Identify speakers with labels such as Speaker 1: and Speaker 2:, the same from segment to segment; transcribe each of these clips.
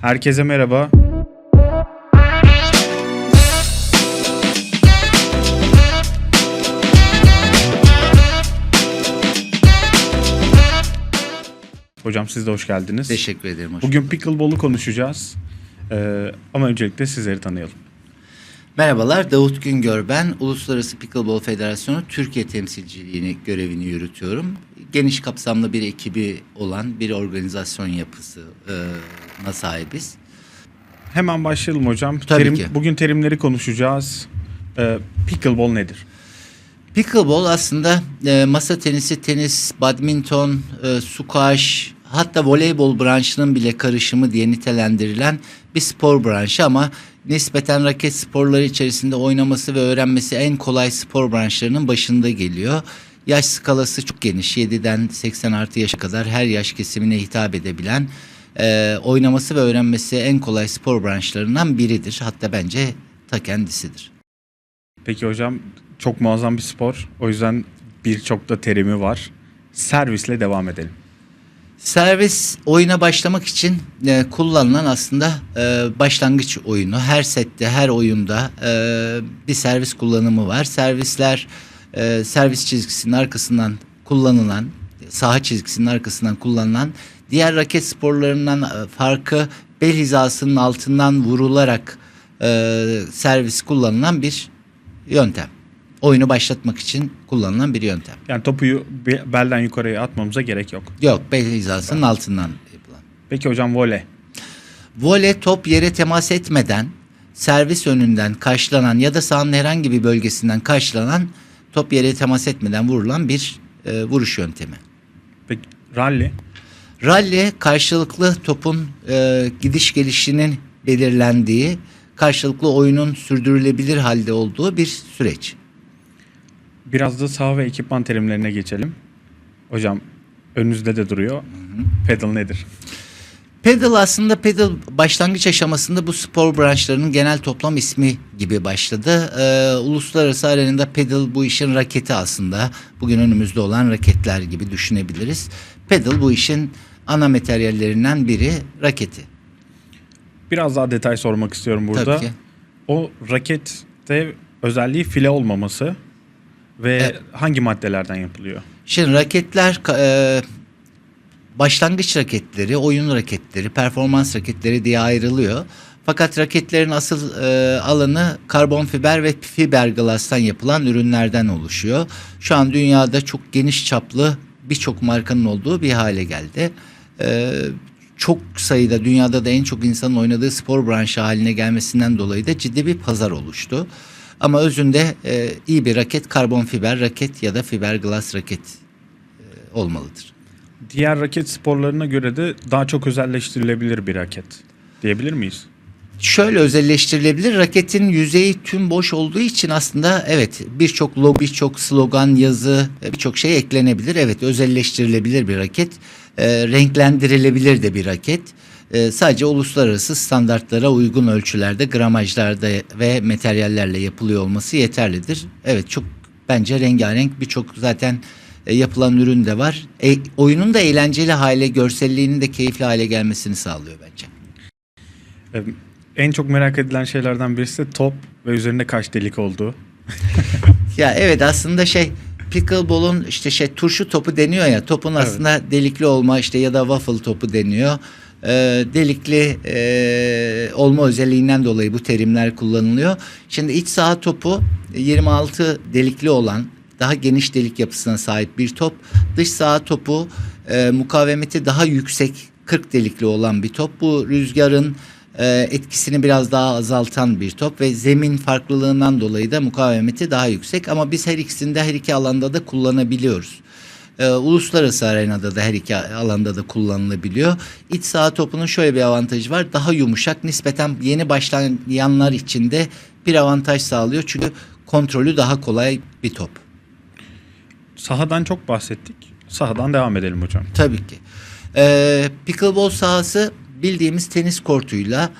Speaker 1: Herkese merhaba. Hocam siz de hoş geldiniz.
Speaker 2: Teşekkür ederim. Hoş
Speaker 1: Bugün
Speaker 2: bulduk.
Speaker 1: pickleball'u konuşacağız. Ee, ama öncelikle sizleri tanıyalım.
Speaker 2: Merhabalar Davut Güngör ben. Uluslararası Pickleball Federasyonu Türkiye temsilciliğini görevini yürütüyorum. Geniş kapsamlı bir ekibi olan bir organizasyon yapısına sahibiz.
Speaker 1: Hemen başlayalım hocam.
Speaker 2: Tabii
Speaker 1: Terim-
Speaker 2: ki.
Speaker 1: Bugün terimleri konuşacağız. Pickleball nedir?
Speaker 2: Pickleball aslında masa tenisi, tenis, badminton, squash hatta voleybol branşının bile karışımı diye nitelendirilen bir spor branşı ama nispeten raket sporları içerisinde oynaması ve öğrenmesi en kolay spor branşlarının başında geliyor. Yaş skalası çok geniş. 7'den 80 artı yaşa kadar her yaş kesimine hitap edebilen e, oynaması ve öğrenmesi en kolay spor branşlarından biridir. Hatta bence ta kendisidir.
Speaker 1: Peki hocam çok muazzam bir spor. O yüzden birçok da terimi var. Servisle devam edelim.
Speaker 2: Servis oyuna başlamak için e, kullanılan aslında e, başlangıç oyunu. Her sette, her oyunda e, bir servis kullanımı var. Servisler e, servis çizgisinin arkasından kullanılan, saha çizgisinin arkasından kullanılan diğer raket sporlarından e, farkı bel hizasının altından vurularak e, servis kullanılan bir yöntem. Oyunu başlatmak için kullanılan bir yöntem.
Speaker 1: Yani topu be- belden yukarıya atmamıza gerek yok.
Speaker 2: Yok, bel hizasının altından yapılan.
Speaker 1: Peki hocam voley.
Speaker 2: Vole top yere temas etmeden servis önünden karşılanan ya da sahanın herhangi bir bölgesinden karşılanan top yere temas etmeden vurulan bir e, vuruş yöntemi.
Speaker 1: Peki rally.
Speaker 2: Rally karşılıklı topun e, gidiş gelişinin belirlendiği, karşılıklı oyunun sürdürülebilir halde olduğu bir süreç.
Speaker 1: Biraz da saha ve ekipman terimlerine geçelim. Hocam önünüzde de duruyor. Pedal nedir?
Speaker 2: Pedal aslında pedal başlangıç aşamasında bu spor branşlarının genel toplam ismi gibi başladı. Ee, uluslararası arenada pedal bu işin raketi aslında. Bugün önümüzde olan raketler gibi düşünebiliriz. Pedal bu işin ana materyallerinden biri raketi.
Speaker 1: Biraz daha detay sormak istiyorum burada.
Speaker 2: Tabii ki.
Speaker 1: O rakette özelliği file olmaması ve
Speaker 2: Evet.
Speaker 1: hangi maddelerden yapılıyor?
Speaker 2: Şimdi raketler e, başlangıç raketleri, oyun raketleri, performans raketleri diye ayrılıyor. Fakat raketlerin asıl e, alanı karbon fiber ve fiberglass'tan yapılan ürünlerden oluşuyor. Şu an dünyada çok geniş çaplı birçok markanın olduğu bir hale geldi. E, çok sayıda dünyada da en çok insanın oynadığı spor branşı haline gelmesinden dolayı da ciddi bir pazar oluştu. Ama özünde e, iyi bir raket karbon fiber raket ya da fiberglass raket e, olmalıdır.
Speaker 1: Diğer raket sporlarına göre de daha çok özelleştirilebilir bir raket diyebilir miyiz?
Speaker 2: Şöyle özelleştirilebilir. Raketin yüzeyi tüm boş olduğu için aslında evet birçok logo, birçok slogan, yazı, e, birçok şey eklenebilir. Evet özelleştirilebilir bir raket. E, renklendirilebilir de bir raket. E, sadece uluslararası standartlara uygun ölçülerde, gramajlarda ve materyallerle yapılıyor olması yeterlidir. Evet çok bence rengarenk birçok zaten e, yapılan ürün de var. E, oyunun da eğlenceli hale, görselliğinin de keyifli hale gelmesini sağlıyor bence.
Speaker 1: Ee, En çok merak edilen şeylerden birisi de top ve üzerinde kaç delik olduğu.
Speaker 2: Ya evet aslında şey pickleball'un işte şey turşu topu deniyor ya topun aslında delikli olma işte ya da waffle topu deniyor. Ee, delikli e, olma özelliğinden dolayı bu terimler kullanılıyor. Şimdi iç saha topu 26 delikli olan daha geniş delik yapısına sahip bir top. Dış saha topu e, mukavemeti daha yüksek 40 delikli olan bir top. Bu rüzgarın e, etkisini biraz daha azaltan bir top ve zemin farklılığından dolayı da mukavemeti daha yüksek ama biz her ikisini de her iki alanda da kullanabiliyoruz. E, uluslararası arenada da her iki alanda da kullanılabiliyor. İç saha topunun şöyle bir avantajı var. Daha yumuşak nispeten yeni başlayanlar için de bir avantaj sağlıyor. Çünkü kontrolü daha kolay bir top.
Speaker 1: Sahadan çok bahsettik. Sahadan devam edelim hocam.
Speaker 2: Tabii ki. Ee, pickleball sahası bildiğimiz tenis kortuyla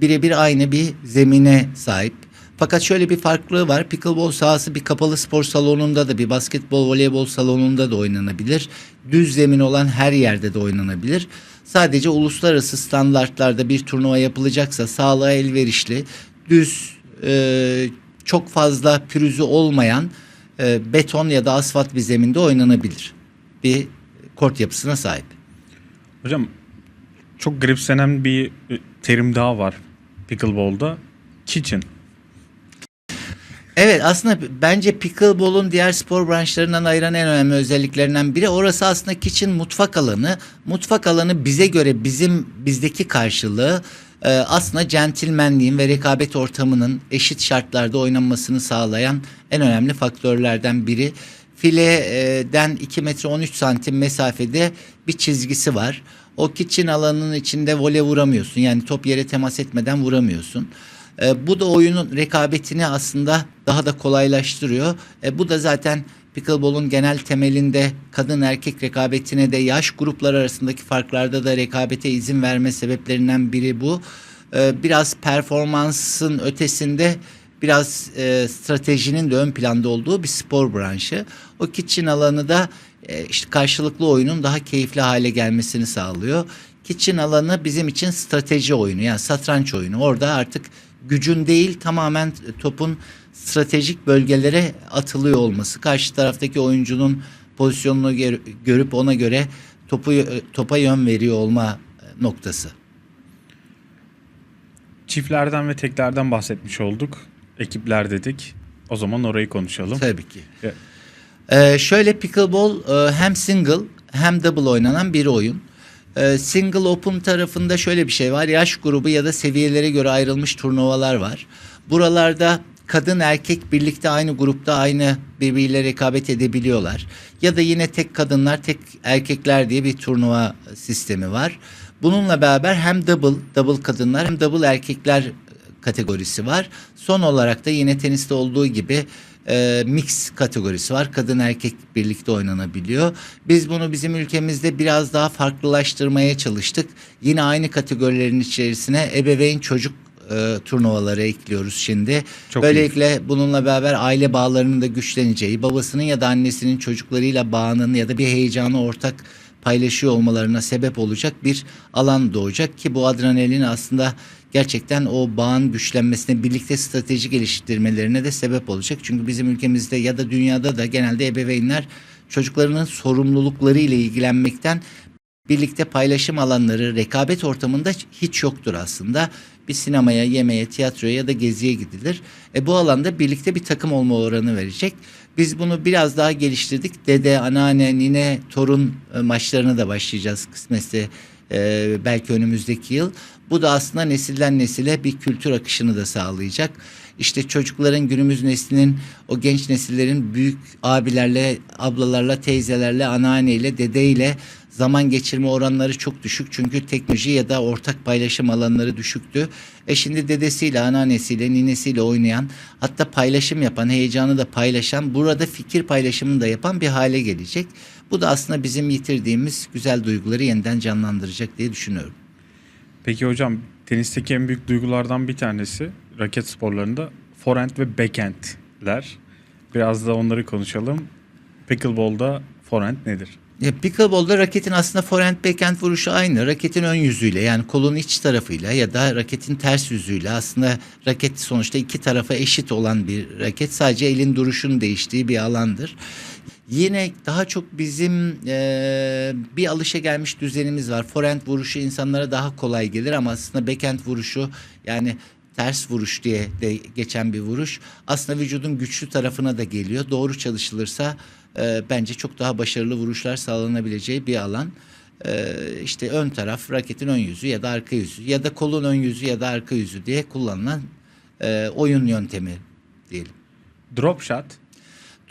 Speaker 2: birebir aynı bir zemine sahip. Fakat şöyle bir farklılığı var. Pickleball sahası bir kapalı spor salonunda da bir basketbol, voleybol salonunda da oynanabilir. Düz zemin olan her yerde de oynanabilir. Sadece uluslararası standartlarda bir turnuva yapılacaksa sağlığa elverişli, düz, e, çok fazla pürüzü olmayan e, beton ya da asfalt bir zeminde oynanabilir. Bir kort yapısına sahip.
Speaker 1: Hocam çok garipsenen bir e, terim daha var pickleball'da. Kitchen.
Speaker 2: Evet aslında bence pickleball'un diğer spor branşlarından ayıran en önemli özelliklerinden biri orası aslında kitchen mutfak alanı. Mutfak alanı bize göre bizim bizdeki karşılığı e, aslında centilmenliğin ve rekabet ortamının eşit şartlarda oynanmasını sağlayan en önemli faktörlerden biri. Fileden 2 metre 13 santim mesafede bir çizgisi var. O kitchen alanının içinde vole vuramıyorsun. Yani top yere temas etmeden vuramıyorsun. E, bu da oyunun rekabetini aslında daha da kolaylaştırıyor. E, bu da zaten pickleball'un genel temelinde kadın erkek rekabetine de yaş gruplar arasındaki farklarda da rekabete izin verme sebeplerinden biri bu. E, biraz performansın ötesinde biraz e, stratejinin de ön planda olduğu bir spor branşı. O kitchen alanı da e, işte karşılıklı oyunun daha keyifli hale gelmesini sağlıyor. Kitchen alanı bizim için strateji oyunu yani satranç oyunu. Orada artık gücün değil tamamen topun stratejik bölgelere atılıyor olması. Karşı taraftaki oyuncunun pozisyonunu gör- görüp ona göre topu topa yön veriyor olma noktası.
Speaker 1: Çiftlerden ve teklerden bahsetmiş olduk. Ekipler dedik. O zaman orayı konuşalım.
Speaker 2: Tabii ki.
Speaker 1: Evet.
Speaker 2: Ee, şöyle pickleball e, hem single hem double oynanan bir oyun. Ee, single open tarafında şöyle bir şey var. Yaş grubu ya da seviyelere göre ayrılmış turnuvalar var. Buralarda kadın erkek birlikte aynı grupta aynı birbiriyle rekabet edebiliyorlar. Ya da yine tek kadınlar tek erkekler diye bir turnuva sistemi var. Bununla beraber hem double, double kadınlar hem double erkekler kategorisi var. Son olarak da yine teniste olduğu gibi e, mix kategorisi var. Kadın erkek birlikte oynanabiliyor. Biz bunu bizim ülkemizde biraz daha farklılaştırmaya çalıştık. Yine aynı kategorilerin içerisine ebeveyn çocuk e, turnuvaları ekliyoruz şimdi.
Speaker 1: Çok
Speaker 2: Böylelikle bununla beraber aile bağlarının da güçleneceği, babasının ya da annesinin çocuklarıyla bağının ya da bir heyecanı ortak paylaşıyor olmalarına sebep olacak bir alan doğacak ki bu adrenalin aslında gerçekten o bağın güçlenmesine birlikte strateji geliştirmelerine de sebep olacak. Çünkü bizim ülkemizde ya da dünyada da genelde ebeveynler çocuklarının sorumlulukları ile ilgilenmekten birlikte paylaşım alanları rekabet ortamında hiç yoktur aslında. Bir sinemaya, yemeğe, tiyatroya ya da geziye gidilir. E bu alanda birlikte bir takım olma oranı verecek. Biz bunu biraz daha geliştirdik. Dede, anneanne, nine, torun e, maçlarına da başlayacağız kısmetse e, belki önümüzdeki yıl. Bu da aslında nesilden nesile bir kültür akışını da sağlayacak. İşte çocukların günümüz neslinin o genç nesillerin büyük abilerle, ablalarla, teyzelerle, anneanneyle, dedeyle zaman geçirme oranları çok düşük. Çünkü teknoloji ya da ortak paylaşım alanları düşüktü. E şimdi dedesiyle, anneannesiyle, ninesiyle oynayan, hatta paylaşım yapan, heyecanı da paylaşan, burada fikir paylaşımını da yapan bir hale gelecek. Bu da aslında bizim yitirdiğimiz güzel duyguları yeniden canlandıracak diye düşünüyorum.
Speaker 1: Peki hocam tenisteki en büyük duygulardan bir tanesi raket sporlarında forehand ve backhandler. Biraz da onları konuşalım. Pickleball'da forehand nedir?
Speaker 2: Ya pickleball'da raketin aslında forehand backhand vuruşu aynı. Raketin ön yüzüyle yani kolun iç tarafıyla ya da raketin ters yüzüyle aslında raket sonuçta iki tarafa eşit olan bir raket. Sadece elin duruşunun değiştiği bir alandır. Yine daha çok bizim e, bir alışa gelmiş düzenimiz var. Forehand vuruşu insanlara daha kolay gelir ama aslında backhand vuruşu yani ters vuruş diye de geçen bir vuruş aslında vücudun güçlü tarafına da geliyor. Doğru çalışılırsa e, bence çok daha başarılı vuruşlar sağlanabileceği bir alan. E, işte ön taraf raketin ön yüzü ya da arka yüzü ya da kolun ön yüzü ya da arka yüzü diye kullanılan e, oyun yöntemi diyelim.
Speaker 1: Drop shot.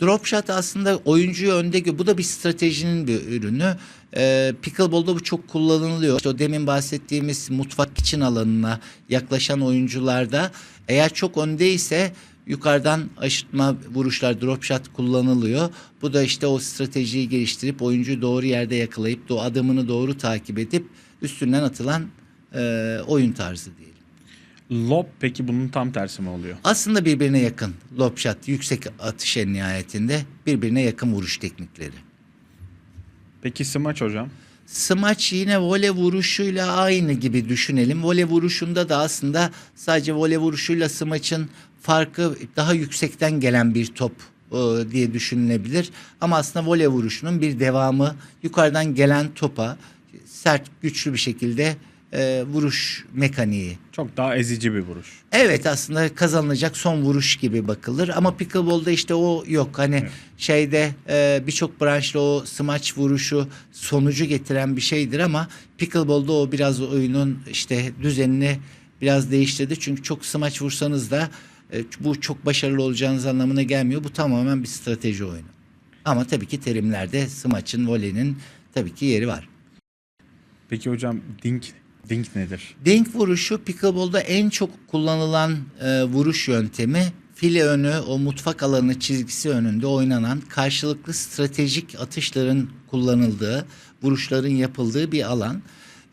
Speaker 2: Drop shot aslında oyuncuyu önde gö- bu da bir stratejinin bir ürünü. Ee, pickleball'da bu çok kullanılıyor. İşte o demin bahsettiğimiz mutfak için alanına yaklaşan oyuncularda eğer çok öndeyse yukarıdan aşırtma vuruşlar drop shot kullanılıyor. Bu da işte o stratejiyi geliştirip oyuncuyu doğru yerde yakalayıp o adımını doğru takip edip üstünden atılan e, oyun tarzı diyelim.
Speaker 1: Lob peki bunun tam tersi mi oluyor?
Speaker 2: Aslında birbirine yakın lob shot, yüksek atış en nihayetinde birbirine yakın vuruş teknikleri.
Speaker 1: Peki smaç hocam?
Speaker 2: Smaç yine voley vuruşuyla aynı gibi düşünelim. Voley vuruşunda da aslında sadece voley vuruşuyla smaçın farkı daha yüksekten gelen bir top e, diye düşünülebilir. Ama aslında voley vuruşunun bir devamı yukarıdan gelen topa sert güçlü bir şekilde e, vuruş mekaniği.
Speaker 1: Çok daha ezici bir vuruş.
Speaker 2: Evet aslında kazanılacak son vuruş gibi bakılır ama pickleball'da işte o yok. Hani
Speaker 1: Evet.
Speaker 2: şeyde e, birçok branşta o smaç vuruşu sonucu getiren bir şeydir ama pickleball'da o biraz oyunun işte düzenini biraz değiştirdi. Çünkü çok smaç vursanız da e, bu çok başarılı olacağınız anlamına gelmiyor. Bu tamamen bir strateji oyunu. Ama tabii ki terimlerde smaçın, volenin tabii ki yeri var.
Speaker 1: Peki hocam dink dink nedir?
Speaker 2: Denk vuruşu pickleball'da en çok kullanılan e, vuruş yöntemi file önü o mutfak alanı çizgisi önünde oynanan karşılıklı stratejik atışların kullanıldığı, vuruşların yapıldığı bir alan.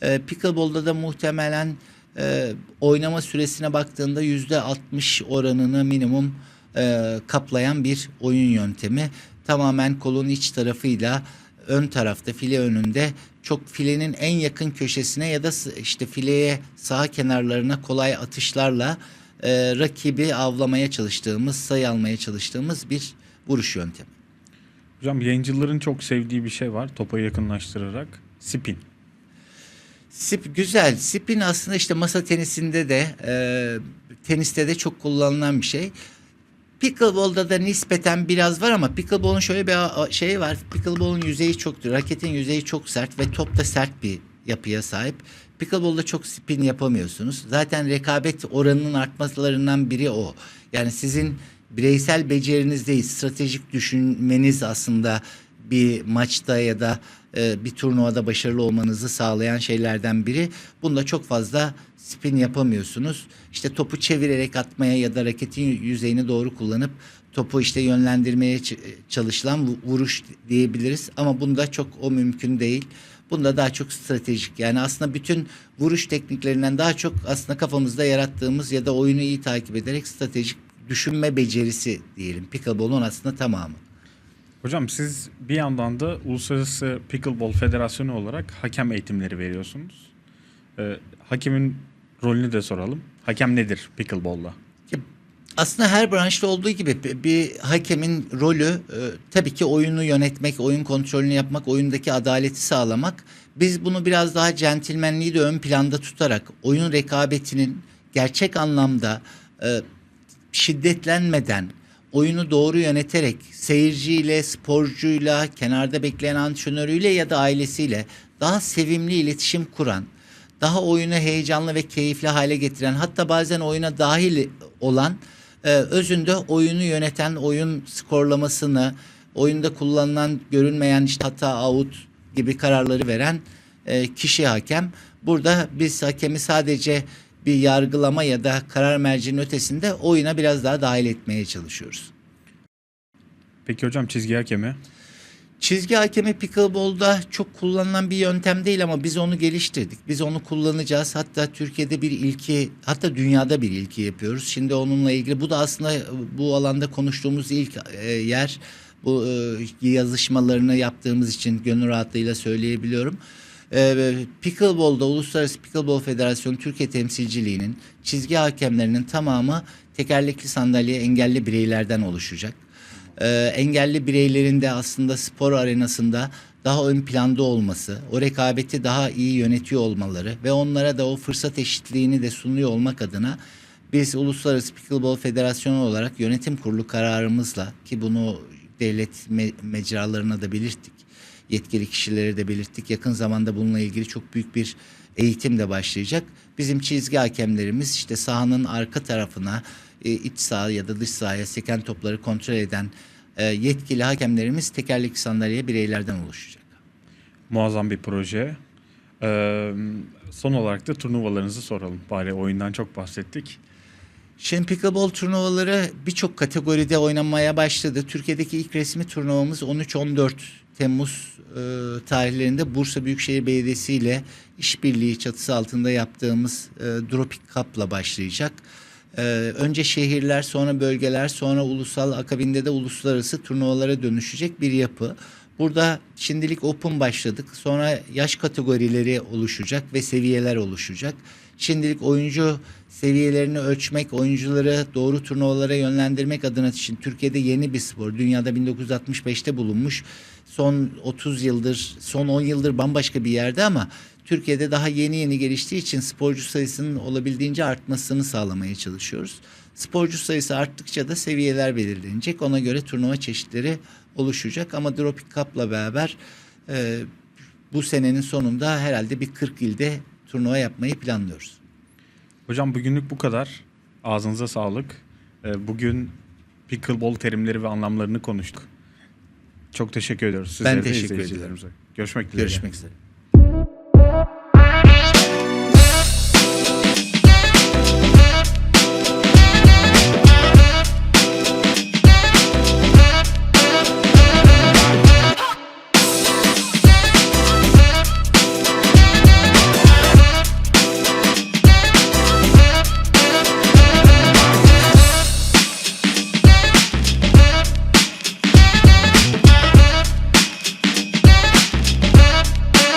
Speaker 2: E, pickleball'da da muhtemelen e, oynama süresine baktığında yüzde 60 oranını minimum e, kaplayan bir oyun yöntemi. Tamamen kolun iç tarafıyla ön tarafta file önünde çok filenin en yakın köşesine ya da işte fileye sağ kenarlarına kolay atışlarla e, rakibi avlamaya çalıştığımız, sayı almaya çalıştığımız bir vuruş yöntemi.
Speaker 1: Hocam yayıncıların çok sevdiği bir şey var. Topa yakınlaştırarak spin.
Speaker 2: Sip güzel. Spin aslında işte masa tenisinde de e, teniste de çok kullanılan bir şey. Pickleball'da da nispeten biraz var ama pickleball'un şöyle bir şeyi var. Pickleball'un yüzeyi çok, raketin yüzeyi çok sert ve top da sert bir yapıya sahip. Pickleball'da çok spin yapamıyorsunuz. Zaten rekabet oranının artmalarından biri o. Yani sizin bireysel beceriniz değil, stratejik düşünmeniz aslında bir maçta ya da e, bir turnuvada başarılı olmanızı sağlayan şeylerden biri. Bunda çok fazla spin yapamıyorsunuz. İşte topu çevirerek atmaya ya da raketin yüzeyini doğru kullanıp topu işte yönlendirmeye çalışılan vu- vuruş diyebiliriz. Ama bunda çok o mümkün değil. Bunda daha çok stratejik. Yani aslında bütün vuruş tekniklerinden daha çok aslında kafamızda yarattığımız ya da oyunu iyi takip ederek stratejik düşünme becerisi diyelim. Pickleball'un aslında tamamı.
Speaker 1: Hocam siz bir yandan da Uluslararası Pickleball Federasyonu olarak hakem eğitimleri veriyorsunuz. Ee, hakemin rolünü de soralım. Hakem nedir pickleball'da?
Speaker 2: Aslında her branşta olduğu gibi bir hakemin rolü e, tabii ki oyunu yönetmek, oyun kontrolünü yapmak, oyundaki adaleti sağlamak. Biz bunu biraz daha centilmenliği de ön planda tutarak oyun rekabetinin gerçek anlamda e, şiddetlenmeden oyunu doğru yöneterek seyirciyle, sporcuyla, kenarda bekleyen antrenörüyle ya da ailesiyle daha sevimli iletişim kuran, daha oyunu heyecanlı ve keyifli hale getiren hatta bazen oyuna dahil olan e, özünde oyunu yöneten oyun skorlamasını oyunda kullanılan görünmeyen işte hata out gibi kararları veren e, kişi hakem. Burada biz hakemi sadece bir yargılama ya da karar mercinin ötesinde oyuna biraz daha dahil etmeye çalışıyoruz.
Speaker 1: Peki hocam çizgi hakemi?
Speaker 2: Çizgi hakemi pickleball'da çok kullanılan bir yöntem değil ama biz onu geliştirdik. Biz onu kullanacağız. Hatta Türkiye'de bir ilki, hatta dünyada bir ilki yapıyoruz. Şimdi onunla ilgili bu da aslında bu alanda konuştuğumuz ilk e, yer. Bu e, yazışmalarını yaptığımız için gönül rahatlığıyla söyleyebiliyorum. E, Pickleball'da Uluslararası Pickleball Federasyonu Türkiye temsilciliğinin çizgi hakemlerinin tamamı tekerlekli sandalye engelli bireylerden oluşacak. E, engelli bireylerin de aslında spor arenasında daha ön planda olması, o rekabeti daha iyi yönetiyor olmaları ve onlara da o fırsat eşitliğini de sunuyor olmak adına biz Uluslararası Pickleball Federasyonu olarak yönetim kurulu kararımızla ki bunu devlet me- mecralarına da belirttik, yetkili kişilere de belirttik. Yakın zamanda bununla ilgili çok büyük bir eğitim de başlayacak. Bizim çizgi hakemlerimiz işte sahanın arka tarafına e, iç saha ya da dış sahaya seken topları kontrol eden e, yetkili hakemlerimiz tekerlekli sandalye bireylerden oluşacak.
Speaker 1: Muazzam bir proje. Ee, son olarak da turnuvalarınızı soralım. Bari oyundan çok bahsettik.
Speaker 2: Şimdi pickleball turnuvaları birçok kategoride oynanmaya başladı. Türkiye'deki ilk resmi turnuvamız 13-14 Temmuz e, tarihlerinde Bursa Büyükşehir Belediyesi ile işbirliği çatısı altında yaptığımız e, Dropic Cup'la başlayacak. E, önce şehirler, sonra bölgeler, sonra ulusal, akabinde de uluslararası turnuvalara dönüşecek bir yapı. Burada şimdilik open başladık. Sonra yaş kategorileri oluşacak ve seviyeler oluşacak. Şimdilik oyuncu seviyelerini ölçmek, oyuncuları doğru turnuvalara yönlendirmek adına için Türkiye'de yeni bir spor. Dünyada 1965'te bulunmuş. Son 30 yıldır, son 10 yıldır bambaşka bir yerde ama Türkiye'de daha yeni yeni geliştiği için sporcu sayısının olabildiğince artmasını sağlamaya çalışıyoruz. Sporcu sayısı arttıkça da seviyeler belirlenecek. Ona göre turnuva çeşitleri oluşacak ama Dropic Cup'la beraber e, bu senenin sonunda herhalde bir 40 ilde turnuva yapmayı planlıyoruz.
Speaker 1: Hocam bugünlük bu kadar. Ağzınıza sağlık. Ee, Bugün pickleball terimleri ve anlamlarını konuştuk. Çok teşekkür ediyoruz. Sizlere de
Speaker 2: teşekkür
Speaker 1: izleyicilerimize. Görüşmek dileğiyle.
Speaker 2: Görüşmek üzere.